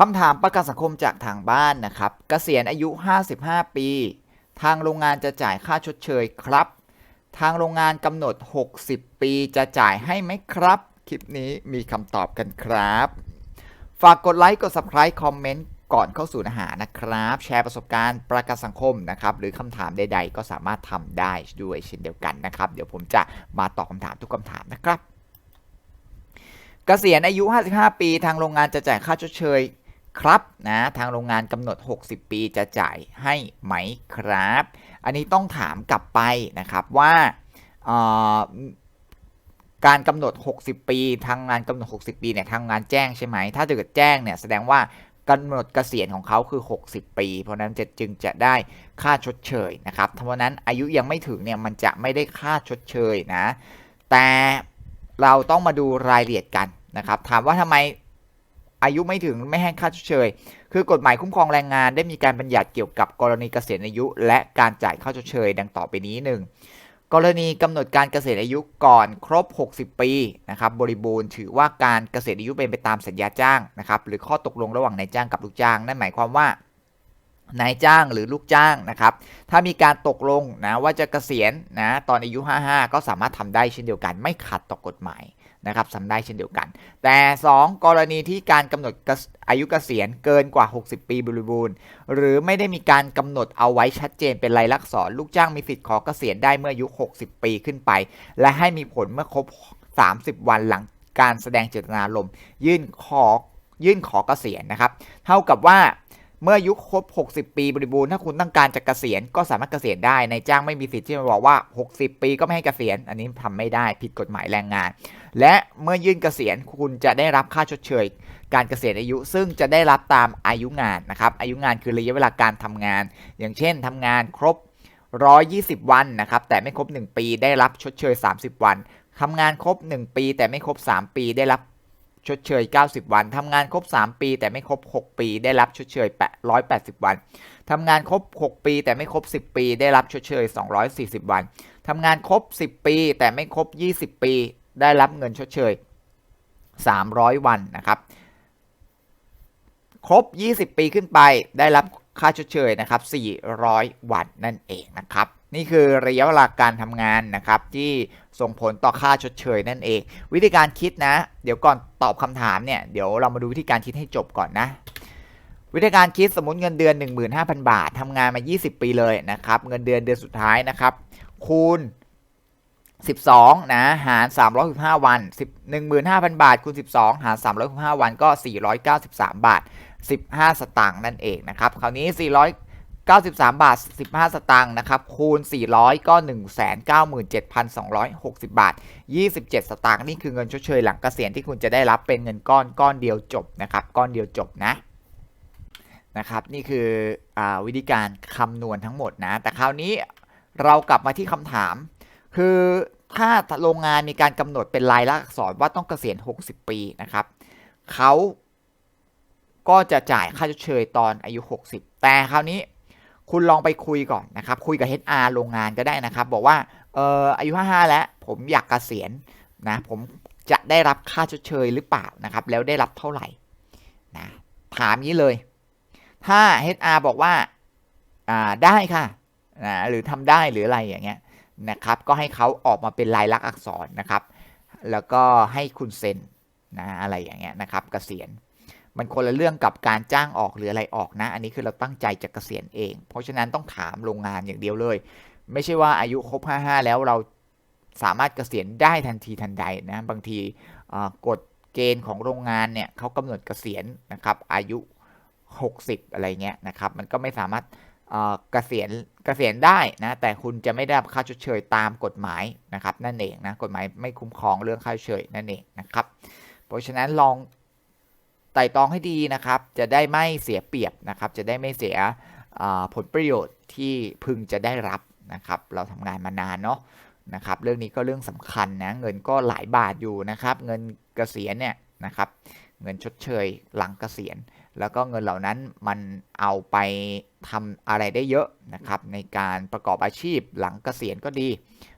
คำถามประกันสังคมจากทางบ้านนะครับเกษียณอายุ 55 ปี ทางโรงงานจะจ่ายค่าชดเชยครับ ทางโรงงานกำหนด 60 ปีจะจ่ายให้ไหมครับ คลิปนี้มีคำตอบกันครับ ฝากกดไลค์กด subscribe คอมเมนต์ก่อนเข้าสู่เนื้อหานะครับ แชร์ประสบการณ์ประกันสังคมนะครับ หรือคำถามใด ๆ ก็สามารถทำได้ด้วยเช่นเดียวกันนะครับ เดี๋ยวผมจะมาตอบคำถามทุกคำถามนะครับเกษียณอายุ 55 ปี ทางโรงงานจะจ่ายค่าชดเชย ครับนะทางโรงงานกำหนด 60 ปีจะจ่ายให้ไหมครับ อันนี้ต้องถามกลับไปนะครับว่าการกำหนด 60 ปี ทางงานกำหนด 60 ปีเนี่ยทางงานแจ้งใช่ไหม ถ้าเกิดแจ้งเนี่ยแสดงว่ากำหนดเกษียณของเขาคือ 60 ปี เพราะนั้นจะจึงจะได้ค่าชดเชยนะครับเพราะนั้นอายุยังไม่ถึงเนี่ยมันจะไม่ได้ค่าชดเชยนะ แต่เราต้องมาดูรายละเอียดกันนะครับ ถามว่าทำไม อายุไม่ถึงไม่ให้ค่าชดเชย คือกฎหมายคุ้มครองแรงงานได้มีการบัญญัติเกี่ยวกับกรณีเกษียณอายุ และการจ่ายค่าชดเชย ดังต่อไปนี้หนึ่งกรณีกำหนดการเกษียณอายุก่อนครบ 60 ปีนะครับบริบูรณ์ถือว่าการเกษียณอายุเป็นไปตามสัญญาจ้างนะครับหรือข้อตกลงระหว่างนายจ้างกับลูกจ้าง นั่นหมายความว่านายจ้างหรือลูกจ้างนะครับถ้ามีการตกลงนะว่าจะเกษียณนะตอนอายุ 55 ก็สามารถทำได้เช่นเดียวกันไม่ขัดต่อกฎหมาย นะครับทำได้เช่นเดียวกัน แต่ 2 กรณีที่การกำหนดอายุเกษียณเกินกว่า 60 ปีบริบูรณ์ หรือไม่ได้มีการกำหนดเอาไว้ชัดเจนเป็นลายลักษณ์อักษรลูกจ้างมีสิทธิ์ขอเกษียณได้เมื่ออายุ 60 ปีขึ้นไป และให้มีผลเมื่อครบ 30 วันหลังการแสดงเจตนารมณ์ยื่นขอยื่นขอเกษียณนะครับ เท่ากับว่า เมื่อยุคครบ 60 ปีบริบูรณ์ถ้าคุณต้องการจะเกษียณก็สามารถเกษียณได้ในจ้างไม่มีสิทธิ์ที่จะบอกว่า 60 ปีก็ไม่ให้เกษียณ อันนี้ทำไม่ได้ผิดกฎหมายแรงงาน และเมื่อยื่นเกษียณคุณจะได้รับค่าชดเชย การเกษียณอายุ ซึ่งจะได้รับตามอายุงานนะครับอายุงานคือระยะเวลาการทำงาน อย่างเช่นทำงานครบ 120 วันนะครับแต่ไม่ครบ 1 ปีได้รับชดเชย 30 วันทำงานครบ 1 ปีแต่ไม่ครบ 3 ปีได้รับ ชดเชย 90 วัน ทำงานครบ 3 ปี แต่ไม่ครบ 6 ปี ได้รับชดเชย 180 วัน ทำงานครบ 6 ปี แต่ไม่ครบ 10 ปี ได้รับชดเชย 240 วัน ทำงานครบ 10 ปี แต่ไม่ครบ 20 ปี ได้รับเงินชดเชย 300 วันนะครับ ครบ 20 ปีขึ้นไป ได้รับค่าชดเชยนะครับ 400 วันนั่นเองนะครับ นี่คือระยะเวลาการทำงานนะครับที่ส่งผลต่อค่าชดเชยนั่นเอง วิธีการคิดนะ เดี๋ยวก่อนตอบคำถามเนี่ยเดี๋ยวเรามาดูวิธีการคิดให้จบก่อนนะ วิธีการคิดสมมติเงินเดือน 15,000 บาททำงานมา 20 ปีเลยนะครับเงินเดือนเดือนสุดท้ายนะครับ คูณ 12 นะ หาร 365 วัน10 15,000 บาท คูณ 12 หาร 365 วันก็ 493 บาท 15 สตางค์นั่นเองนะครับคราวนี้ 93 บาท 15 สตางค์นะครับ คูณ 400 ก็ 197,260 บาท 27 สตางค์นี่คือเงินชดเชยหลังเกษียณที่คุณจะได้รับเป็นเงินก้อนก้อนเดียวจบนะครับ ก้อนเดียวจบนะนะครับ นี่คืออวิธีการคำนวณทั้งหมดนะ แต่คราวนี้เรากลับมาที่คำถาม คือถ้าโรงงานมีการกำหนดเป็นลายลักษณ์อักษรว่าต้องเกษียณ 60 ปีนะครับเขาก็จะจ่ายค่าชดเชยตอนอายุ 60 แต่คราวนี้ คุณลองไปคุยก่อนนะครับ คุยกับ HR โรงงานก็ได้นะครับ บอกว่าเอออายุ 55 แล้ว ผมอยากเกษียณนะผมจะได้รับค่าชดเชยหรือเปล่านะครับ แล้วได้รับเท่าไหร่นะถามนี้เลย ถ้า HR บอกว่าอ่าได้ค่ะนะหรือทำได้หรืออะไรอย่างเงี้ยนะครับก็ให้เขาออกมาเป็นลายลักษณ์อักษรนะครับ แล้วก็ให้คุณเซ็นนะอะไรอย่างเงี้ยนะครับเกษียณ มันคนละเรื่องกับการจ้างออกหรืออะไรออกนะ อันนี้คือเราตั้งใจจะเกษียณเอง เพราะฉะนั้นต้องถามโรงงานอย่างเดียวเลย ไม่ใช่ว่าอายุครบ 55 แล้วเราสามารถเกษียณได้ทันทีทันใดนะบางทีกฎเกณฑ์ของโรงงานเนี่ยเขากำหนดเกษียณนะครับอายุ 60 อะไรเงี้ยนะครับมันก็ไม่สามารถเกษียณเกษียณได้นะแต่คุณจะไม่ได้รับค่าชดเชยตามกฎหมายนะครับนั่นเองนะกฎหมายไม่คุ้มครองเรื่องค่าชดเชยนั่นเองนะครับเพราะฉะนั้นลอง ไต่ตองให้ดีนะครับ จะได้ไม่เสียเปรียบนะครับ จะได้ไม่เสียผลประโยชน์ที่พึงจะได้รับนะครับ เราทำงานมานานเนาะนะครับ เรื่องนี้ก็เรื่องสำคัญนะ เงินก็หลายบาทอยู่นะครับ เงินเกษียณเนี่ยนะครับ เงินชดเชยหลังเกษียณ แล้วก็เงินเหล่านั้นมันเอาไปทำอะไรได้เยอะนะครับ ในการประกอบอาชีพหลังเกษียณก็ดี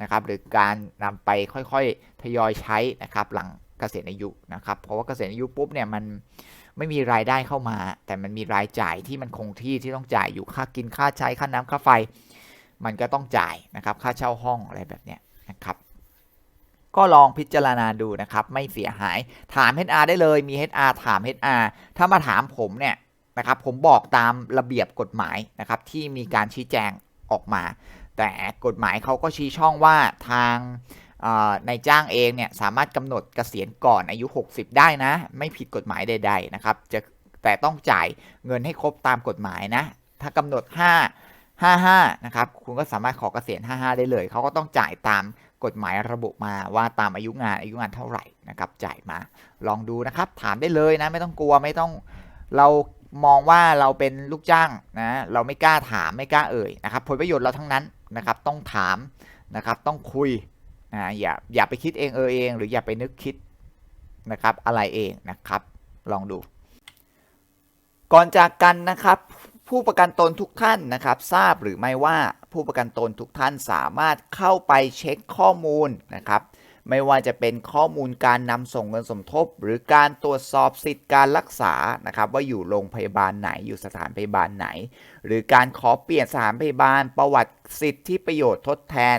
นะครับ หรือการนำไปค่อยๆทยอยใช้นะครับหลัง เกษียณอายุนะครับ เพราะว่าเกษียณอายุปุ๊บเนี่ยมันไม่มีรายได้เข้ามา แต่มันมีรายจ่ายที่มันคงที่ที่ต้องจ่ายอยู่ค่ากินค่าใช้ค่าน้ำค่าไฟ มันก็ต้องจ่ายนะครับ ค่าเช่าห้องอะไรแบบเนี้ยนะครับ ก็ลองพิจารณาดูนะครับ ไม่เสียหายถาม HR ได้เลยมี HR ถาม HR ถ้ามาถามผมเนี่ยนะครับ ผมบอกตามระเบียบกฎหมายนะครับที่มีการชี้แจงออกมา แต่กฎหมายเขาก็ชี้ช่องว่าทาง ในจ้างเองเนี่ยสามารถกำหนดเกษียณก่อนอายุ 60 ได้นะ ไม่ผิดกฎหมายใด ๆ นะครับ จะแต่ต้องจ่ายเงินให้ครบตามกฎหมายนะ ถ้ากำหนด 5 55 นะครับ คุณก็สามารถขอเกษียณ 55 ได้เลย เขาก็ต้องจ่ายตามกฎหมายระบุมาว่าตามอายุงานอายุงานเท่าไหร่นะครับจ่ายมาลองดูนะครับ ถามได้เลยนะ ไม่ต้องกลัวไม่ต้องเรามองว่าเราเป็นลูกจ้างนะเราไม่กล้าถามไม่กล้าเอ่ยนะครับผลประโยชน์เราทั้งนั้นนะครับ ต้องถามนะครับ ต้องคุย นะอย่าอย่าไปคิดเองเออเอง หรืออย่าไปนึกคิดนะครับ อะไรเองนะครับ ลองดู ก่อนจากกันนะครับ ผู้ประกันตนทุกท่านนะครับ ทราบหรือไม่ว่าผู้ประกันตนทุกท่านสามารถเข้าไปเช็คข้อมูลนะครับไม่ว่าจะเป็นข้อมูลการนำส่งเงินสมทบ หรือการตรวจสอบสิทธิการรักษานะครับ ว่าอยู่โรงพยาบาลไหนอยู่สถานพยาบาลไหน หรือการขอเปลี่ยนสถานพยาบาลประวัติสิทธิประโยชน์ทดแทน